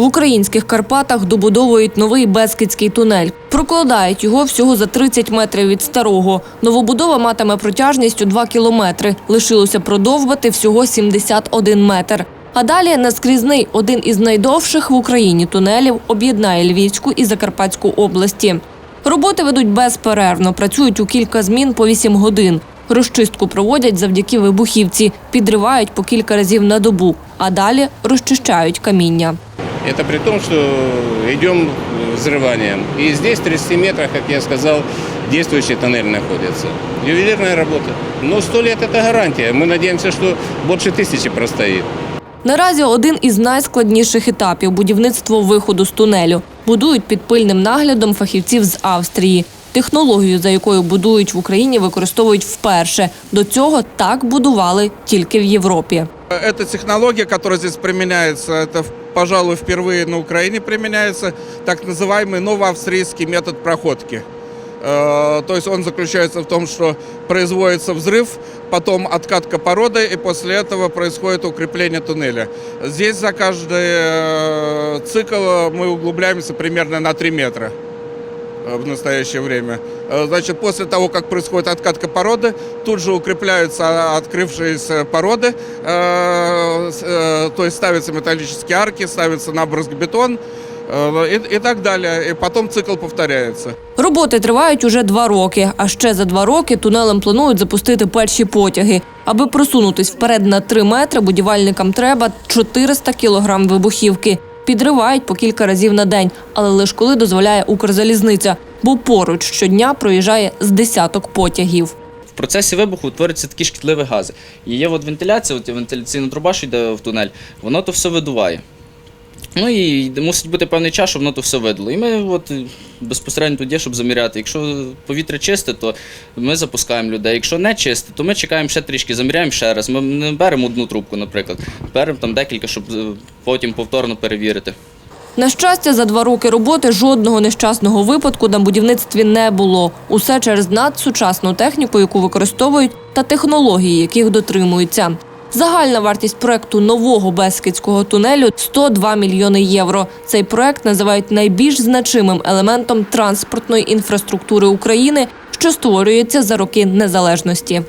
В українських Карпатах добудовують новий Бескидський тунель. Прокладають його всього за 30 метрів від старого. Новобудова матиме протяжність у 2 кілометри. Лишилося продовбати всього 71 метр. А далі наскрізний один із найдовших в Україні тунелів об'єднає Львівську і Закарпатську області. Роботи ведуть безперервно, працюють у кілька змін по 8 годин. Розчистку проводять завдяки вибухівці, підривають по кілька разів на добу, а далі розчищають каміння. Это при том, что идем взрыванием. И здесь, в 30 метрах, как я сказал, действующий тоннель находится. Ювелирная работа. Но 100 лет – это гарантия. Мы надеемся, что больше тысячи простоит. Наразі один із найскладніших етапів будівництво виходу з тунелю. Будують під пильним наглядом фахівців з Австрії. Технологію, за якою будують в Україні, використовують вперше. До цього так будували тільки в Європі. Эта технология, которая здесь применяется, это, пожалуй, впервые на Украине применяется, так называемый новоавстрийский метод проходки. Э, То есть он заключается в том, что производится взрыв, потом откатка породы, и после этого происходит укрепление туннеля. Здесь за каждый э, цикл мы углубляемся примерно на 3 метра э, в настоящее время. Э, Значит, после того, как происходит откатка породы, тут же укрепляются открывшиеся породы, э, с- э, то есть ставятся металлические арки, ставится набрызг бетон э, и, и так далее. И потом цикл повторяется. Роботи тривають уже два роки, а ще за два роки тунелем планують запустити перші потяги. Аби просунутись вперед на три метри, будівельникам треба 400 кілограм вибухівки. Підривають по кілька разів на день, але лише коли дозволяє Укрзалізниця, бо поруч щодня проїжджає з десяток потягів. В процесі вибуху утворюються такі шкідливі гази. І є от вентиляція, от вентиляційна труба, що йде в тунель, воно то все видуває. Ну і мусить бути певний час, щоб воно то все видало. І ми от безпосередньо є, щоб заміряти. Якщо повітря чисте, то ми запускаємо людей. Якщо не чисте, то ми чекаємо ще трішки, заміряємо ще раз. Ми не беремо одну трубку, наприклад, беремо там декілька, щоб е, потім повторно перевірити. На щастя, за два роки роботи жодного нещасного випадку на будівництві не було. Усе через надсучасну техніку, яку використовують, та технології, яких дотримуються. Загальна вартість проекту нового Бескидського тунелю 102 мільйони євро. Цей проект називають найбільш значимим елементом транспортної інфраструктури України, що створюється за роки незалежності.